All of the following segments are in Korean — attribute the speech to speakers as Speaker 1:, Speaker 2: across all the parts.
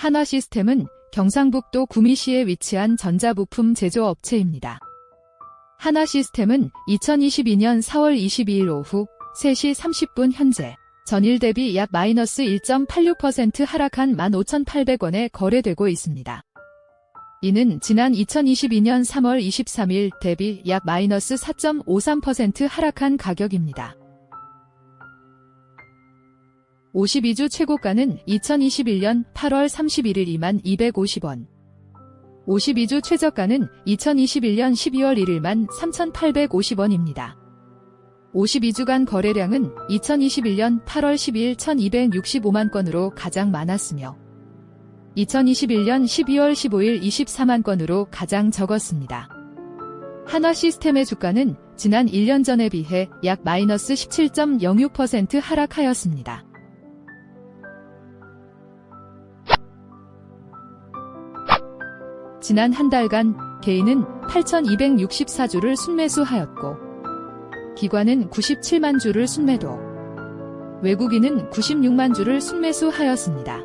Speaker 1: 한화 시스템은 경상북도 구미시에 위치한 전자부품 제조업체입니다. 한화 시스템은 2022년 4월 22일 오후 3시 30분 현재 전일 대비 약 마이너스 1.86% 하락한 15,800원에 거래되고 있습니다. 이는 지난 2022년 3월 23일 대비 약 마이너스 4.53% 하락한 가격입니다. 52주 최고가는 2021년 8월 31일 2만 250원. 52주 최저가는 2021년 12월 1일만 3,850원입니다. 52주간 거래량은 2021년 8월 12일 1,265만 건으로 가장 많았으며 2021년 12월 15일 24만 건으로 가장 적었습니다. 한화 시스템의 주가는 지난 1년 전에 비해 약 마이너스 17.06% 하락하였습니다. 지난 한 달간 개인은 8,264주를 순매수하였고 기관은 97만 주를 순매도 외국인은 96만 주를 순매수하였습니다.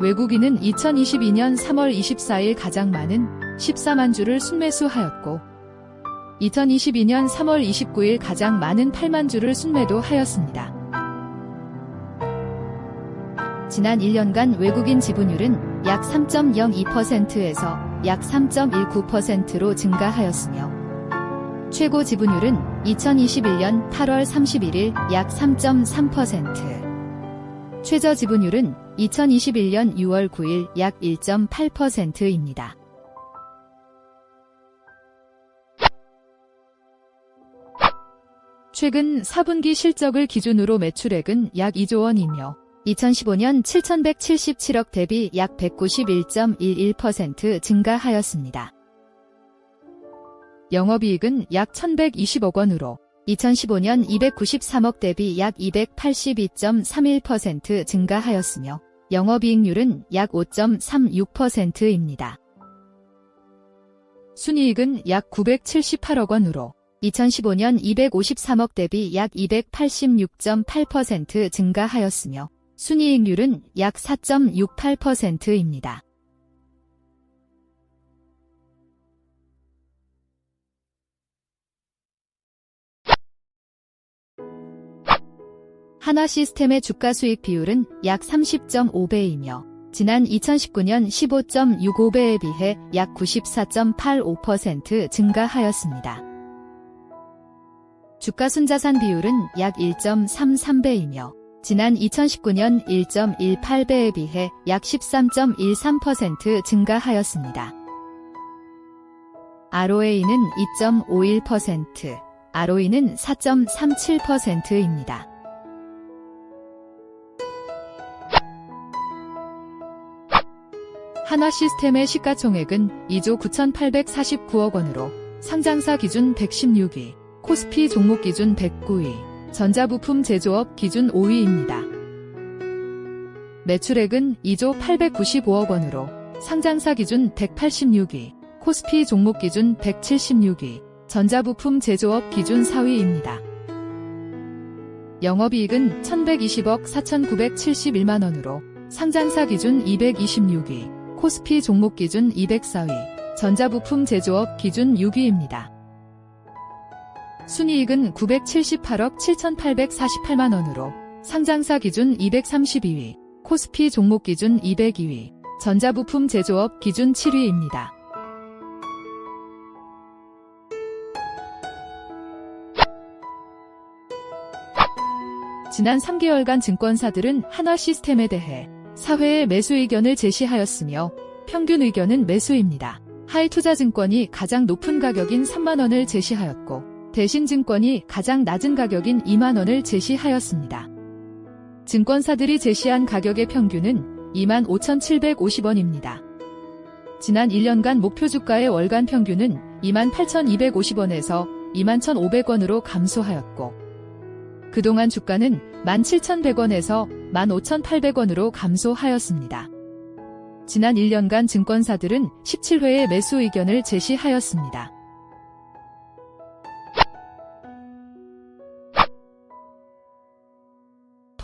Speaker 1: 외국인은 2022년 3월 24일 가장 많은 14만 주를 순매수하였고 2022년 3월 29일 가장 많은 8만 주를 순매도하였습니다. 지난 1년간 외국인 지분율은 약 3.02%에서 약 3.19%로 증가하였으며 최고 지분율은 2021년 8월 31일 약 3.3%, 최저 지분율은 2021년 6월 9일 약 1.8%입니다. 최근 4분기 실적을 기준으로 매출액은 약 2조 원이며 2015년 7,177억 대비 약 191.11% 증가하였습니다. 영업이익은 약 1,120억 원으로 2015년 293억 대비 약 282.31% 증가하였으며 영업이익률은 약 5.36%입니다. 순이익은 약 978억 원으로 2015년 253억 대비 약 286.8% 증가하였으며 순이익률은 약 4.68%입니다. 하나 시스템의 주가 수익 비율은 약 30.5배이며 지난 2019년 15.65배에 비해 약 94.85% 증가하였습니다. 주가 순자산 비율은 약 1.33배이며 지난 2019년 1.18배에 비해 약 13.13% 증가하였습니다. ROA는 2.51%, ROE는 4.37%입니다. 한화 시스템의 시가총액은 2조 9,849억 원으로 상장사 기준 116위, 코스피 종목 기준 109위, 전자부품 제조업 기준 5위입니다. 매출액은 2조 895억 원으로 상장사 기준 186위, 코스피 종목 기준 176위, 전자부품 제조업 기준 4위입니다. 영업이익은 1120억 4,971만 원으로 상장사 기준 226위, 코스피 종목 기준 204위, 전자부품 제조업 기준 6위입니다. 순이익은 978억 7,848만 원으로 상장사 기준 232위, 코스피 종목 기준 202위, 전자부품 제조업 기준 7위입니다. 지난 3개월간 증권사들은 한화 시스템에 대해 사회에 매수 의견을 제시하였으며 평균 의견은 매수입니다. 하이투자증권이 가장 높은 가격인 3만원을 제시하였고 대신증권이 가장 낮은 가격인 2만원을 제시하였습니다. 증권사들이 제시한 가격의 평균은 2만 5,750원입니다. 지난 1년간 목표 주가의 월간 평균은 2만 8,250원에서 2만 1,500원으로 감소하였고 그동안 주가는 17,100원에서 15,800원으로 감소하였습니다. 지난 1년간 증권사들은 17회의 매수 의견을 제시하였습니다.